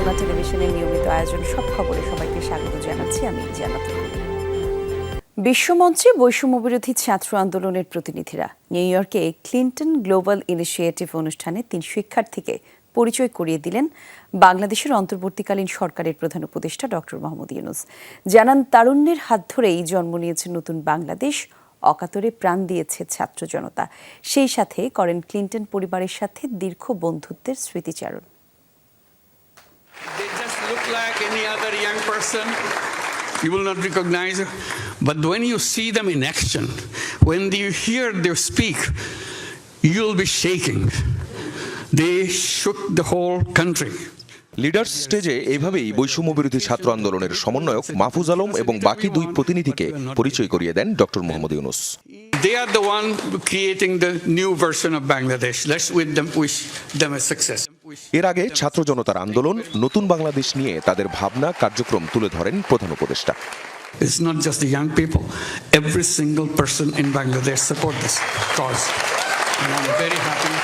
যমুনা টেলিভিশনের নিয়মিত আয়োজন, সব খবরে সবাইকে স্বাগত জানাচ্ছি আমি জানাত বিশ্বমঞ্চে বৈষম্য বিরোধী ছাত্র আন্দোলনের প্রতিনিধিরা নিউ ইয়র্কে ক্লিন্টন গ্লোবাল ইনিশিয়েটিভ অনুষ্ঠানে তিন শিক্ষার্থীকে পরিচয় করিয়ে দিলেন বাংলাদেশের অন্তর্বর্তীকালীন সরকারের প্রধান উপদেষ্টা ডক্টর মোহাম্মদ ইউনুস। জানান, তারুণ্যের হাত ধরেই জন্ম নিয়েছে নতুন বাংলাদেশ, অকাতরে প্রাণ দিয়েছে ছাত্র জনতা। সেই সাথে করেন ক্লিন্টন পরিবারের সাথে দীর্ঘ বন্ধুত্বের স্মৃতিচারণ। They just look like any other young person. You will not recognize it. But when you see them in action, when you hear them speak, you'll be shaking. They shook the whole country. Leaders স্টেজে এইভাবেই বৈষম্য বিরোধী ছাত্র আন্দোলনের সমন্বয়ক মাহফুজ আলম এবং বাকি দুই প্রতিনিধিকে পরিচয় করিয়ে দেন doctor Mohammad Yunus They are the one creating the new version of Bangladesh. Let's with them wish them a success. এর আগে ছাত্র জনতার আন্দোলন নতুন বাংলাদেশ নিয়ে তাদের ভাবনা কার্যক্রম তুলে ধরেন প্রধান উপদেষ্টা It's not just the young people. Every single person in Bangladesh support this cause. And I'm very happy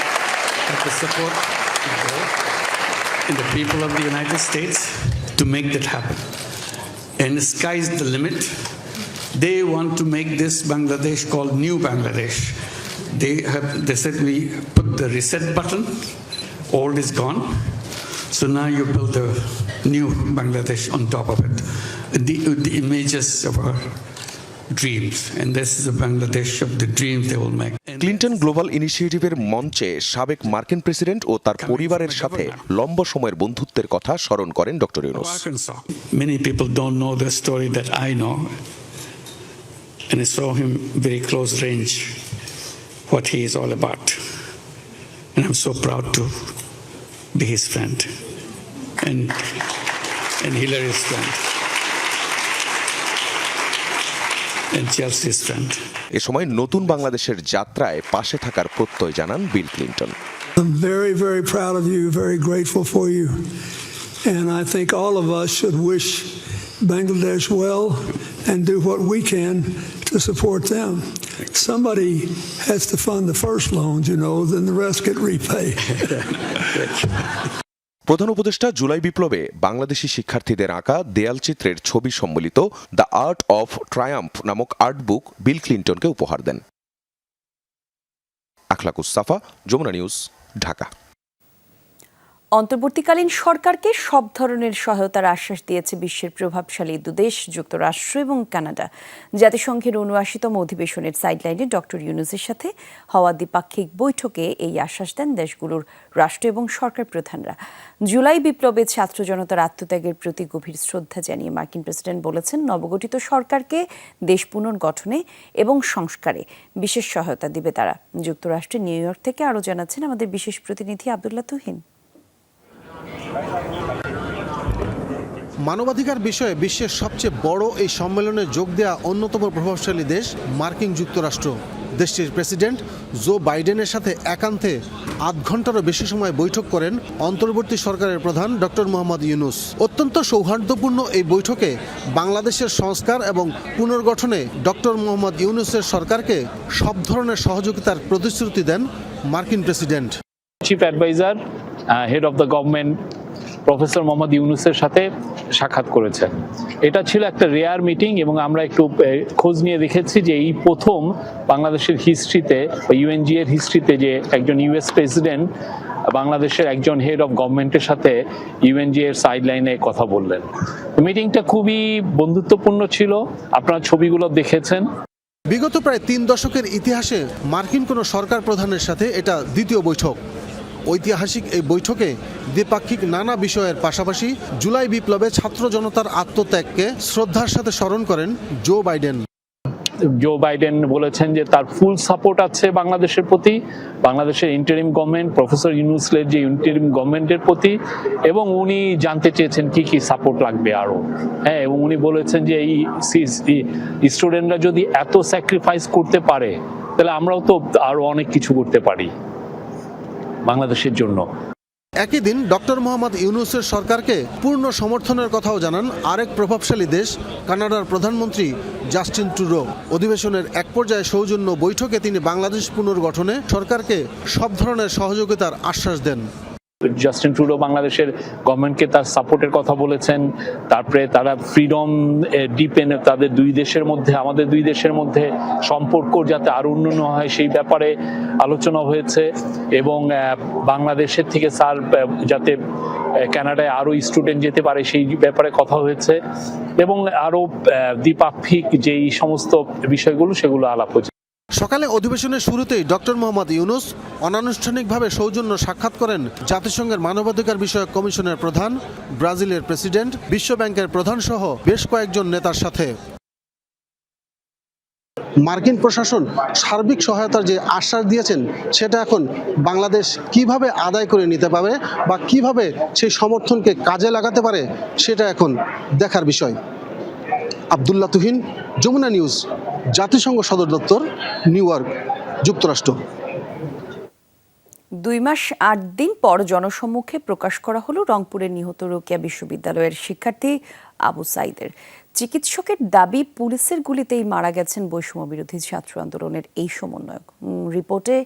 at the support in the people of the United States to make that happen. And the sky's the limit. They want to make this Bangladesh called New Bangladesh. They have they said we put the reset button, old is gone. So now you build a new Bangladesh on top of it. The, the images of our dreams. And this is the Bangladesh of the dreams they will make. Clinton global ইনিশিয়েটিভের মঞ্চে সাবেক মার্কিন president ও তার পরিবারের সাথে লম্বা সময়ের বন্ধুত্বের কথা স্মরণ করেন doctor Yunus Many people don't know the story that I know. And I saw him very close range, what he is all about. And I'm so proud to be his friend and, and Hillary's friend and Chelsea's friend. এ সময় নতুন বাংলাদেশের যাত্রায় পাশে থাকার প্রত্যয় জানান Bill Clinton I'm very, very proud of you, very grateful for you. And I think all of us should wish Bangladesh well and do what we can to support them. Somebody has to fund the first loans, you know, then the rest get repaid. প্রধান উপদেষ্টা জুলাই বিপ্লবে বাংলাদেশি শিক্ষার্থীদের আঁকা দেয়াল চিত্রের ছবি সম্বলিত the art of triumph নামক আর্ট বুক বিল ক্লিন্টনকে উপহার দেন আখলাকুস্তাফা যমুনা নিউজ ঢাকা অন্তর্বর্তীকালীন সরকারকে সব ধরনের সহায়তার আশ্বাস দিয়েছে বিশ্বের প্রভাবশালী দুদেশ যুক্তরাষ্ট্র এবং কানাডা। জাতিসংঘের উনআশিতম অধিবেশনের সাইডলাইনে ডক্টর ইউনুসের সাথে হওয়া দ্বিপাক্ষিক বৈঠকে এই আশ্বাস দেন দেশগুলোর রাষ্ট্র এবং সরকার প্রধানরা। জুলাই বিপ্লবে ছাত্র জনতার আত্মত্যাগের প্রতি গভীর শ্রদ্ধা জানিয়ে মার্কিন প্রেসিডেন্ট বলেছেন, নবগঠিত সরকারকে দেশ পুনর্গঠনে এবং সংস্কারে বিশেষ সহায়তা দিবে তারা। যুক্তরাষ্ট্রের নিউ ইয়র্ক থেকে আরও জানাচ্ছেন আমাদের বিশেষ প্রতিনিধি আবদুল্লাহ তুহিন। মানবাধিকার বিষয়ে বিশ্বের সবচেয়ে বড় এই সম্মেলনে যোগ দেওয়া অন্যতম প্রভাবশালী দেশ মার্কিন যুক্তরাষ্ট্র। দেশটির প্রেসিডেন্ট জো বাইডেনের সাথে একান্তে আধ ঘন্টারও বেশি সময় বৈঠক করেন অন্তর্বর্তী সরকারের প্রধান ডক্টর মোহাম্মদ ইউনুস। অত্যন্ত সৌহার্দ্যপূর্ণ এই বৈঠকে বাংলাদেশের সংস্কার এবং পুনর্গঠনে ডক্টর মোহাম্মদ ইউনুসের সরকারকে সব ধরনের সহযোগিতার প্রতিশ্রুতি দেন মার্কিন president. Chief adviser head of the government professor Mohammad ইউনুসের সাথে সাক্ষাৎ করেছেন। এটা ছিল একটা রেয়ার মিটিং এবং আমরা একটু খোঁজ নিয়ে দেখেছি যে এই প্রথম বাংলাদেশের হিস্ট্রিতে ইউএনজি এর হিস্ট্রিতে যে একজন ইউএস প্রেসিডেন্ট, বাংলাদেশের একজন হেড অফ গভর্নমেন্টের সাথে ইউএনজি এর সাইড লাইনে কথা বললেন। মিটিংটা খুবই বন্ধুত্বপূর্ণ ছিল, আপনারা ছবিগুলো দেখেছেন। বিগত প্রায় তিন দশকের ইতিহাসে মার্কিন কোনো সরকার প্রধানের সাথে এটা দ্বিতীয় বৈঠক। ঐতিহাসিক এই বৈঠকে দ্বিপাক্ষিক নানা বিষয়ের পাশাপাশি জুলাই বিপ্লবে ছাত্র জনতার আত্মত্যাগকে শ্রদ্ধার সাথে স্মরণ করেন জো বাইডেন। জো বাইডেন বলেছেন যে তার ফুল সাপোর্ট আছে বাংলাদেশের প্রতি, বাংলাদেশের ইন্টারিম গভর্নমেন্ট, প্রফেসর ইউনুসলের যে ইন্টারিম গভর্নমেন্টের প্রতি, এবং উনি জানতে চেয়েছেন কি কি সাপোর্ট লাগবে আরও। হ্যাঁ এবং উনি বলেছেন যে এই স্টুডেন্টরা যদি এত স্যাক্রিফাইস করতে পারে, তাহলে আমরাও তো আরও অনেক কিছু করতে পারি। বাংলাদেশের জন্য। একই দিন ডক্টর মোহাম্মদ ইউনুসের সরকারকে পূর্ণ সমর্থনের কথাও জানান আরেক প্রভাবশালী দেশ, কানাডার প্রধানমন্ত্রী জাস্টিন ট্রুডো। অধিবেশনের এক পর্যায়ে সৌজন্য বৈঠকে তিনি বাংলাদেশ পুনর্গঠনে সরকারকে সব ধরনের সহযোগিতার আশ্বাস দেন। জাস্টিন ট্রুডো বাংলাদেশের গভর্নমেন্টকে তার সাপোর্টের কথা বলেছেন। তারপরে তারা ফ্রিডম ডিপেন তাদের দুই দেশের মধ্যে আমাদের দুই দেশের মধ্যে সম্পর্ক যাতে আরও উন্নয়ন হয় সেই ব্যাপারে আলোচনা হয়েছে। এবং বাংলাদেশের থেকে স্যার যাতে কানাডায় আরও স্টুডেন্ট যেতে পারে সেই ব্যাপারে কথা হয়েছে। এবং আরও আহ, দ্বিপাক্ষিক যেই সমস্ত বিষয়গুলো সেগুলো আলাপ হয়েছে। সকালে অধিবেশনের শুরুতেই ডক্টর মোহাম্মদ ইউনুস অনানুষ্ঠানিকভাবে সৌজন্য সাক্ষাৎ করেন জাতিসংঘের মানবাধিকার বিষয়ক কমিশনের প্রধান, ব্রাজিলের প্রেসিডেন্ট, বিশ্ব ব্যাংকের প্রধান সহ বেশ কয়েকজন নেতার সাথে। মার্কিন প্রশাসন সার্বিক সহায়তার যে আশ্বাস দিয়েছেন, সেটা এখন বাংলাদেশ কীভাবে আদায় করে নিতে পারে বা কীভাবে সেই সমর্থনকে কাজে লাগাতে পারে, সেটা এখন দেখার বিষয়। আবদুল্লাহ তুহিন, যমুনা নিউজ। জাতিসংঘ সদর দপ্তর, নিউ ইয়র্ক, যুক্তরাষ্ট্র। দুই মাস আট দিন পর জনসম্মুখে প্রকাশ করা হলো রংপুরের নিহত রোকেয়া বিশ্ববিদ্যালয়ের শিক্ষার্থী আবু সাইদের। চিকিৎসকের দাবি, পুলিশের গুলিতেই মারা গেছেন বৈষম্য বিরোধী ছাত্র আন্দোলনের এই সমন্বয়ক। রিপোর্টে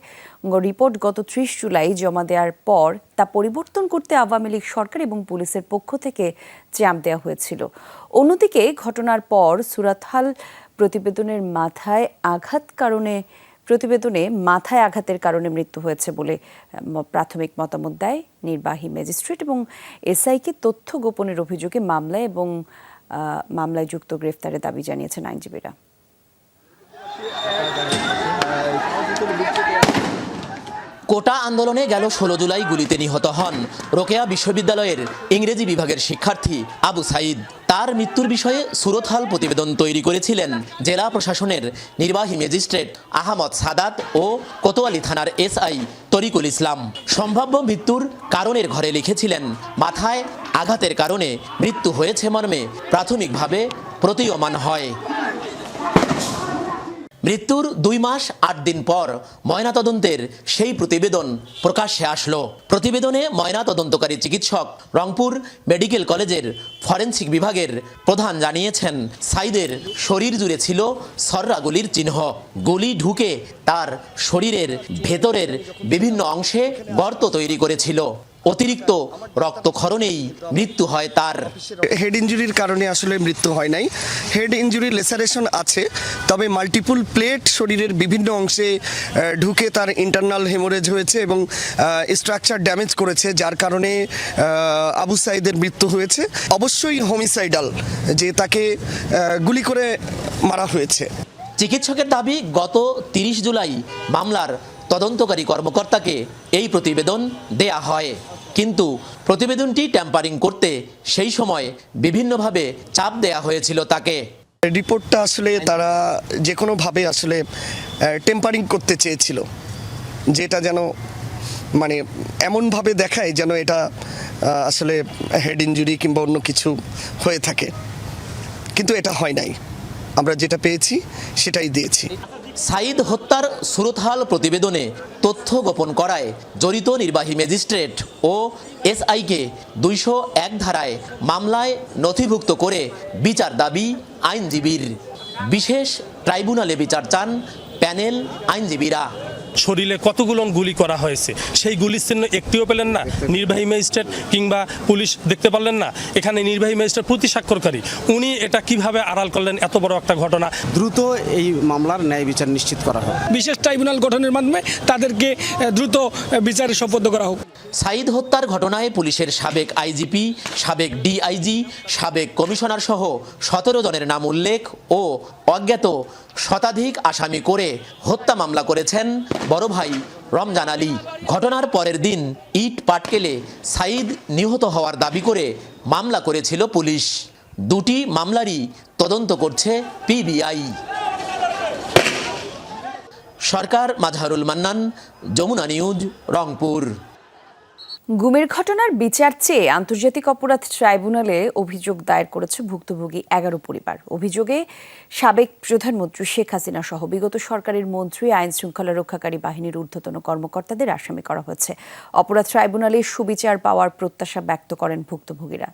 রিপোর্ট গত ত্রিশ জুলাই জমা দেওয়ার পর তা পরিবর্তন করতে আওয়ামী লীগ সরকার এবং পুলিশের পক্ষ থেকে চাপ দেওয়া হয়েছিল। অন্যদিকে ঘটনার পর সুরাতহাল প্রতিবেদনের মাথায় আঘাত কারণে, প্রতিবেদনে মাথায় আঘাতের কারণে মৃত্যু হয়েছে বলে প্রাথমিক মতামত দেয় নির্বাহী ম্যাজিস্ট্রেট এবং এসআইকে তথ্য গোপনের অভিযোগে মামলায় এবং মামলায় যুক্ত গ্রেফতারের দাবি জানিয়েছেন আইনজীবীরা। কোটা আন্দোলনে গেল ষোলো জুলাই গুলিতে নিহত হন রোকেয়া বিশ্ববিদ্যালয়ের ইংরেজি বিভাগের শিক্ষার্থী আবু সাইদ। তার মৃত্যুর বিষয়ে সুরতহাল প্রতিবেদন তৈরি করেছিলেন জেলা প্রশাসনের নির্বাহী ম্যাজিস্ট্রেট আহমদ সাদাত ও কোতোয়ালি থানার এসআই তরিকুল ইসলাম। সম্ভাব্য মৃত্যুর কারণের ঘরে লিখেছিলেন, মাথায় আঘাতের কারণে মৃত্যু হয়েছে মর্মে প্রাথমিকভাবে প্রতীয়মান হয়। মৃত্যুর দুই মাস আট দিন পর ময়নাতদন্তের সেই প্রতিবেদন প্রকাশ্যে আসলো। প্রতিবেদনে ময়নাতদন্তকারী চিকিৎসক রংপুর মেডিকেল কলেজের ফরেন্সিক বিভাগের প্রধান জানিয়েছেন, সাইদের শরীর জুড়ে ছিল সররা গুলির চিহ্ন। গুলি ঢুকে তার শরীরের ভেতরের বিভিন্ন অংশে গর্ত তৈরি করেছিল। অতিরিক্ত রক্তক্ষরণেই মৃত্যু হয় তার। হেড ইঞ্জুরির কারণে আসলে মৃত্যু হয় নাই। হেড ইঞ্জুরি লেসারেশন আছে তবে মাল্টিপুল প্লেট শরীরের বিভিন্ন অংশে ঢুকে তার ইন্টারনাল হেমোরেজ হয়েছে এবং স্ট্রাকচার ড্যামেজ করেছে যার কারণে আবু সাইদের মৃত্যু হয়েছে। অবশ্যই হোমিসাইডাল যে তাকে গুলি করে মারা হয়েছে। চিকিৎসকের দাবি গত তিরিশ জুলাই মামলার তদন্তকারী কর্মকর্তাকে এই প্রতিবেদন দেয়া হয়। কিন্তু প্রতিবেদনটি ট্যাম্পারিং করতে সেই সময় বিভিন্নভাবে চাপ দেয়া হয়েছিল তাকে। রিপোর্টটা আসলে তারা যে কোনোভাবে আসলে টেম্পারিং করতে চেয়েছিল। যেটা যেন মানে এমনভাবে দেখায় যেন এটা আসলে হেড ইঞ্জুরি কিংবা অন্য কিছু হয়ে থাকে। কিন্তু এটা হয় নাই। আমরা যেটা পেয়েছি সেটাই দিয়েছি। সাইদ হত্যার সুরতহাল প্রতিবেদনে তথ্য গোপন করায় জড়িত নির্বাহী ম্যাজিস্ট্রেট ও এসআইকে দুইশো এক ধারায় মামলায় নথিভুক্ত করে বিচার দাবি আইনজীবীর। বিশেষ ট্রাইব্যুনালে বিচার চান প্যানেল আইনজীবীরা। শরীরে কতগুলো গুলি করা হয়েছে? সেই গুলির চিহ্ন একটিও পেলেন না। নির্বাহী ম্যাজিস্ট্রেট কিংবা পুলিশ দেখতে পারলেন না। এখানে নির্বাহী ম্যাজিস্ট্রেট প্রতি স্বাক্ষরকারী। উনি এটা কীভাবে আড়াল করলেন? এত বড় একটা ঘটনা। দ্রুত এই মামলার ন্যায় বিচার নিশ্চিত করা হোক। বিশেষ ট্রাইব্যুনাল গঠনের মাধ্যমে তাদেরকে দ্রুত বিচারে সম্পন্ন করা হোক। সাইদ হত্যার ঘটনায় পুলিশের সাবেক আইজিপি সাবেক ডিআইজি সাবেক কমিশনার সহ সতেরো জনের নাম উল্লেখ ও অজ্ঞাত শতাধিক আসামি করে হত্যা মামলা করেছেন বড় ভাই রমজান আলী। ঘটনার পরের দিন ইট পাটকেলে সাইদ নিহত হওয়ার দাবি করে মামলা করেছিল পুলিশ। দুটি মামলারই তদন্ত করছে পিবিআই। সরকার মাজহারুল মান্নান, যমুনা নিউজ, রংপুর। গুমের ঘটনার বিচার চেয়ে আন্তর্জাতিক অপরাধ ট্রাইব্যুনালে অভিযোগ দায়ের করেছে ভুক্তভোগী এগারো পরিবার। অভিযোগে সাবেক প্রধানমন্ত্রী শেখ হাসিনা সহ বিগত সরকারের মন্ত্রী আইন শৃঙ্খলা রক্ষাকারী বাহিনীর ঊর্ধ্বতন কর্মকর্তাদের আসামি করা হয়েছে। অপরাধ ট্রাইব্যুনালে সুবিচার পাওয়ার প্রত্যাশা ব্যক্ত করেন ভুক্তভোগীরা।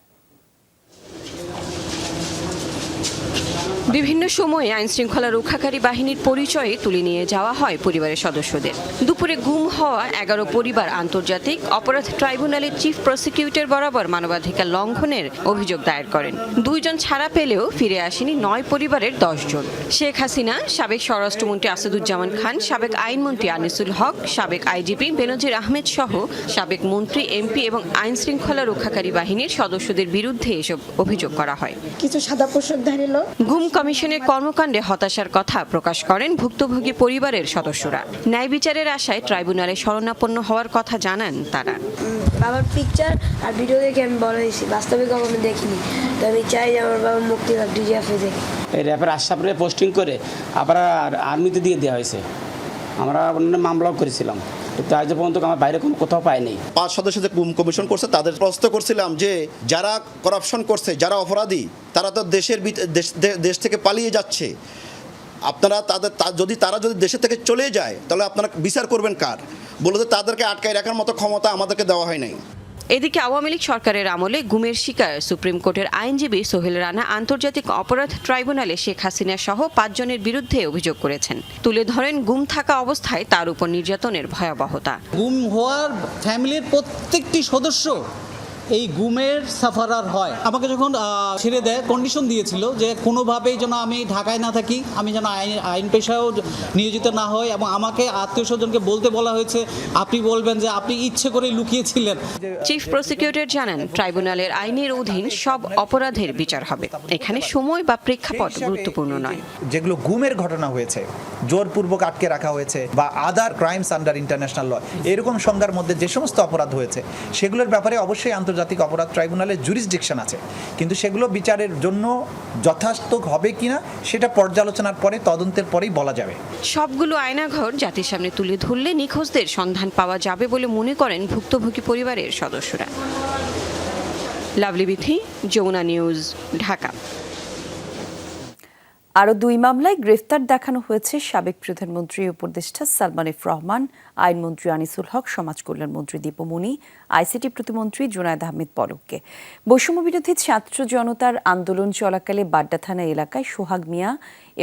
বিভিন্ন সময়ে আইন শৃঙ্খলা রক্ষাকারী বাহিনীর পরিচয়ে তুলে নিয়ে যাওয়া হয় পরিবারের সদস্যদের। দুপুরে গুম হওয়া এগারো পরিবার আন্তর্জাতিক অপরাধ ট্রাইব্যুনালের চিফ প্রসিকিউটর বরাবর মানবাধিকার লঙ্ঘনের অভিযোগ দায়ের করেন। দুইজন ছাড়া পেলেও ফিরে আসেনি নয় পরিবারের দশজন শেখ হাসিনা সাবেক স্বরাষ্ট্রমন্ত্রী আসাদুজ্জামান খান সাবেক আইনমন্ত্রী আনিসুল হক সাবেক আইজিপি বেনজির আহমেদ সহ সাবেক মন্ত্রী এমপি এবং আইন শৃঙ্খলা রক্ষাকারী বাহিনীর সদস্যদের বিরুদ্ধে এসব অভিযোগ করা হয়। কিছু সাদা পোশাকধারী লোক। গুম কমিশনের কর্মকাণ্ডে হতাশার কথা প্রকাশ করেন ভুক্তভোগী পরিবারের সদস্যরা। ন্যায় বিচারের আশায় ট্রাইব্যুনালে শরণাপন্ন হওয়ার কথা জানান তারা। বাবার পিকচার আর ভিডিও দেখে আমি বলে দিয়েছি বাস্তবে কখনো দেখিনি। তো আমি চাই যে আমার বাবা মুক্তি পাক ডিজিএফে দেখে এই র্যাপের আশাপুরে পোস্টিং করে আবার আর- আর্মিতে দিয়ে দেওয়া হয়েছে। আমরা অন্য মামলাও করেছিলাম। কিন্তু আজ পর্যন্ত আমার বাইরে কোনো কোথাও পাইনি পাঁচ সদস্য যে কমিশন করছে, তাদের প্রশ্ন করছিলাম যে, যারা করাপশন করছে, যারা অপরাধী, তারা তো দেশের দেশ- থেকে পালিয়ে যাচ্ছে। আপনারা তাদের যদি তারা যদি দেশের থেকে চলে যায়, তাহলে আপনারা বিচার করবেন কার? বলে তাদেরকে আটকায় রাখার মতো ক্ষমতা আমাদেরকে দেওয়া হয় নাই। এদিকে আওয়ামী লীগ সরকারের আমলে গুমের শিকার সুপ্রিম কোর্টের আইনজীবী সোহেল রানা আন্তর্জাতিক অপরাধ ট্রাইব্যুনালে শেখ হাসিনা সহ পাঁচজনের বিরুদ্ধে অভিযোগ করেছেন। তুলে ধরেন গুম থাকা অবস্থায় তার উপর নির্যাতনের ভয়াবহতা। গুম হওয়ার ফ্যামিলির প্রত্যেকটি সদস্য এই গুমের সাফারার হয়। আমাকে যখন ছেড়ে দেয় কন্ডিশন দিয়েছিল যে কোনোভাবেই যেন আমি ঢাকায় না থাকি আমি যেন আইন আইন পেশায়ও নিয়োজিত না হই এবং আমাকে আত্মীয় স্বজনকে বলতে বলা হয়েছে আপনি বলবেন যে আপনি ইচ্ছে করে লুকিয়েছিলেন। চিফ প্রসিকিউটর জানান ট্রাইব্যুনালের আইনের অধীন সব অপরাধের বিচার হবে। এখানে সময় বা প্রেক্ষাপট গুরুত্বপূর্ণ নয়। যেগুলো গুমের ঘটনা হয়েছে জোরপূর্বক আটকে রাখা হয়েছে বা other crimes under international law এরকম সংজ্ঞার মধ্যে যে সমস্ত অপরাধ হয়েছে, সেগুলোর ব্যাপারে অবশ্যই আন্তর্জাতিক অপরাধ ট্রাইব্যুনালের জুরিসডিকশন আছে। কিন্তু সেগুলো বিচারের জন্য যথার্থ হবে কিনা, সেটা পর্যালোচনার পরে, তদন্তের পরেই বলা যাবে। সবগুলো আয়নাঘর জাতির সামনে তুলে ধরলে নিখোঁজদের সন্ধান পাওয়া যাবে বলে মনে করেন ভুক্তভোগী পরিবারের সদস্যরা। লাভলি বিথি, যমুনা নিউজ, ঢাকা। আরও দুই মামলায় গ্রেফতার দেখানো হয়েছে সাবেক প্রধানমন্ত্রী উপদেষ্টা সালমান এফ রহমান, আইনমন্ত্রী আনিসুল হক সমাজ কল্যাণ মন্ত্রী দীপমণি আইসিটি প্রতিমন্ত্রী জুনায়দ আহমেদ পলককে। বৈষম্য বিরোধী ছাত্র জনতার আন্দোলন চলাকালে বাড্ডা থানা এলাকায় সোহাগ মিয়া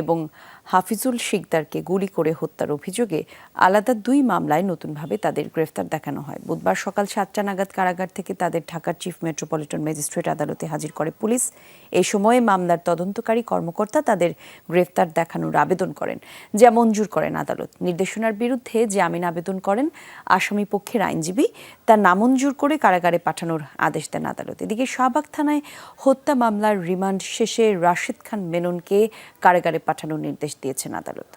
এবং হাফিজুল শিকদারকে গুলি করে হত্যার অভিযোগে আলাদা দুই মামলায় নতুনভাবে তাদের গ্রেফতার দেখানো হয়। বুধবার সকাল সাতটা নাগাদ কারাগার থেকে তাদের ঢাকার চিফ মেট্রোপলিটন ম্যাজিস্ট্রেট আদালতে হাজির করে পুলিশ। এই সময়ে মামলার তদন্তকারী কর্মকর্তা তাদের গ্রেফতার দেখানোর আবেদন করেন, যা মঞ্জুর করেন আদালত। নির্দেশনার বিরুদ্ধে জামিন আবেদন করেন আসামি পক্ষের আইনজীবী। তা নামঞ্জুর করে কারাগারে পাঠানোর আদেশ দেন আদালত। এদিকে শাহবাগ থানায় হত্যা মামলার রিমান্ড শেষে রাশিদ খান মেননকে কারাগারে পাঠানোর নির্দেশ দিয়েছেন আদালত।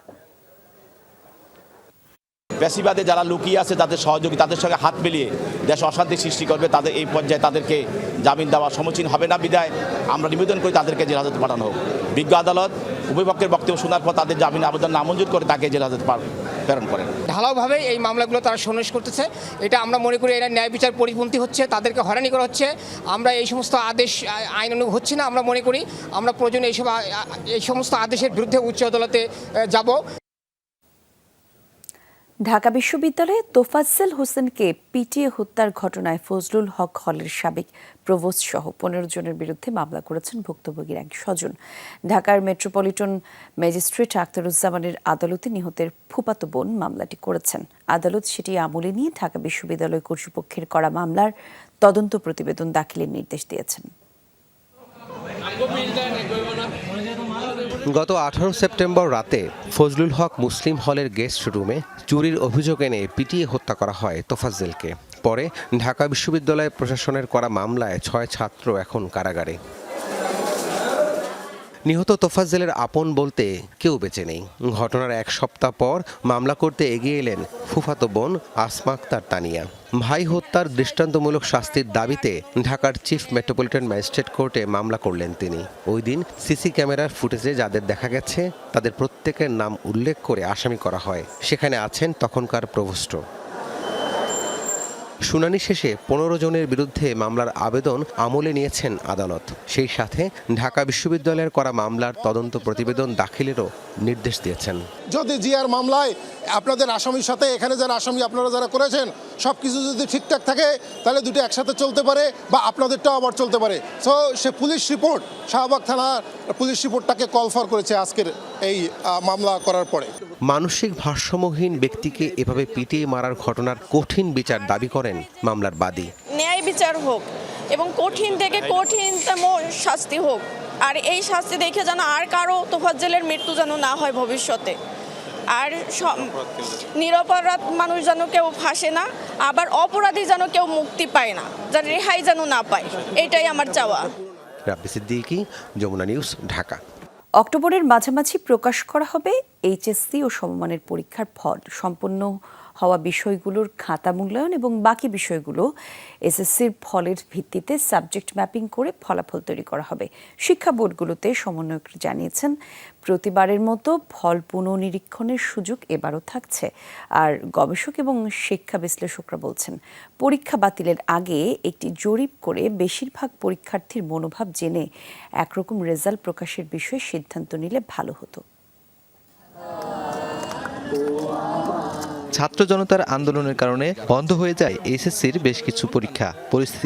বেশিবাদে যারা লুকিয়ে আছে তাদের সহযোগী, তাদের সঙ্গে হাত মিলিয়ে দেশ অশান্তি সৃষ্টি করবে, তাদের এই পর্যায়ে তাদেরকে জামিন দেওয়া সমীচীন হবে না বিদায়। আমরা নিবেদন করি তাদেরকে জেলহাজতে পাঠানো হোক। বিজ্ঞ আদালত, উভয় পক্ষের বক্তব্য শোনার পর তাদের জামিন আবেদন নামঞ্জুর করে তাকে জেল হাজতে প্রেরণ করেন ঢালাওভাবে এই মামলাগুলো তারা সন্ন্যাস করতেছে। এটা আমরা মনে করি এরা ন্যায় বিচার পরিপন্থী হচ্ছে, তাদেরকে হয়রানি করা হচ্ছে। আমরা এই সমস্ত আদেশ আইন অনু হচ্ছে না, আমরা মনে করি। আমরা প্রয়োজনে এইসব এই সমস্ত আদেশের বিরুদ্ধে উচ্চ আদালতে যাব। ঢাকা বিশ্ববিদ্যালয়ে তোফাজ্জেল হোসেনকে পিটিয়ে হত্যার ঘটনায় ফজলুল হক হলের সাবেক প্রভোস্ট সহ পনেরো জনের বিরুদ্ধে মামলা করেছেন ভুক্তভোগীর এক স্বজন। ঢাকার মেট্রোপলিটন ম্যাজিস্ট্রেট আখতারুজ্জামানের আদালতে নিহতের ফুপাতো বোন মামলাটি করেছেন। আদালত সেটি আমলে নিয়ে ঢাকা বিশ্ববিদ্যালয় কর্তৃপক্ষের করা মামলার তদন্ত প্রতিবেদন দাখিলের নির্দেশ দিয়েছেন। গত আঠারো সেপ্টেম্বর রাতে ফজলুল হক মুসলিম হলের গেস্ট রুমে চুরির অভিযোগ এনে পিটিয়ে হত্যা করা হয় তোফাজ্জেলকে। পরে ঢাকা বিশ্ববিদ্যালয় প্রশাসনের করা মামলায় ছয় ছাত্র এখন কারাগারে। নিহত তোফাজ্জেলের আপন বলতে কেউ বেঁচে নেই। ঘটনার এক সপ্তাহ পর মামলা করতে এগিয়ে এলেন ফুফাতো বোন আসমা আক্তার তানিয়া। ভাই হত্যার দৃষ্টান্তমূলক শাস্তির দাবিতে ঢাকার চিফ মেট্রোপলিটন ম্যাজিস্ট্রেট কোর্টে মামলা করলেন তিনি। ওই দিন সিসি ক্যামেরার ফুটেজে যাদের দেখা গেছে, তাদের প্রত্যেকের নাম উল্লেখ করে আসামি করা হয়। সেখানে আছেন তখনকার প্রভোস্ট। শুনানি শেষে পনেরো জনের বিরুদ্ধে মামলার আবেদন আমলে নিয়েছেন আদালত। সেই সাথে ঢাকা বিশ্ববিদ্যালয়ের করা মামলার তদন্ত প্রতিবেদন দাখিলেরও নির্দেশ দিয়েছেন। যদি জিয়ার মামলায় আপনাদের আসামির সাথে এখানে যারা আসামি আপনারা যারা করেছেন সব কিছু যদি ঠিকঠাক থাকে তাহলে দুটো একসাথে চলতে পারে বা আপনাদেরটাও আবার চলতে পারে। সো সে পুলিশ রিপোর্ট শাহবাগ থানার পুলিশ রিপোর্টটাকে কল ফর করেছে আজকের এই মামলা করার পরে। মানসিক ভারসাম্যহীন ব্যক্তিকে এভাবে পিটিয়ে মারার ঘটনার কঠিন বিচার দাবি করেন মামলার বাদী। ন্যায় বিচার হোক এবং কঠিন থেকে কঠিনতম শাস্তি হোক। আর এই শাস্তি দেখে যেন আর কারও তোফাজ্জেলের মৃত্যু যেন না হয় ভবিষ্যতে। আর সব- নিরপরাধ মানুষ যেন কেউ ফাঁসে না আবার অপরাধী যেন কেউ মুক্তি পায় না যেন রেহাই যেন না পায়। এটাই আমার চাওয়া। রাব্বি সিদ্দিকী যমুনা নিউজ ঢাকা। অক্টোবরের মাঝামাঝি প্রকাশ করা হবে এইচএসসি ও সমমানের পরীক্ষার ফল। সম্পন্ন হওয়া বিষয়গুলোর খাতা মূল্যায়ন এবং বাকি বিষয়গুলো এসএসসির ফলের ভিত্তিতে সাবজেক্ট ম্যাপিং করে ফলাফল তৈরি করা হবে। শিক্ষা বোর্ডগুলোতে সমন্বয়ক জানিয়েছেন, প্রতিবারের মতো ফল পুনঃনিরীক্ষণের সুযোগ এবারও থাকছে। আর গবেষক এবং শিক্ষা বিশ্লেষকরা বলছেন, পরীক্ষা বাতিলের আগে একটি জরিপ করে বেশিরভাগ পরীক্ষার্থীর মনোভাব জেনে একরকম রেজাল্ট প্রকাশের বিষয়ে সিদ্ধান্ত নিলে ভালো হতো। ছাত্র জনতার আন্দোলনের কারণে বন্ধ হয়ে যায় এসএসসির বেশ কিছু পরীক্ষা। পরিস্থিতি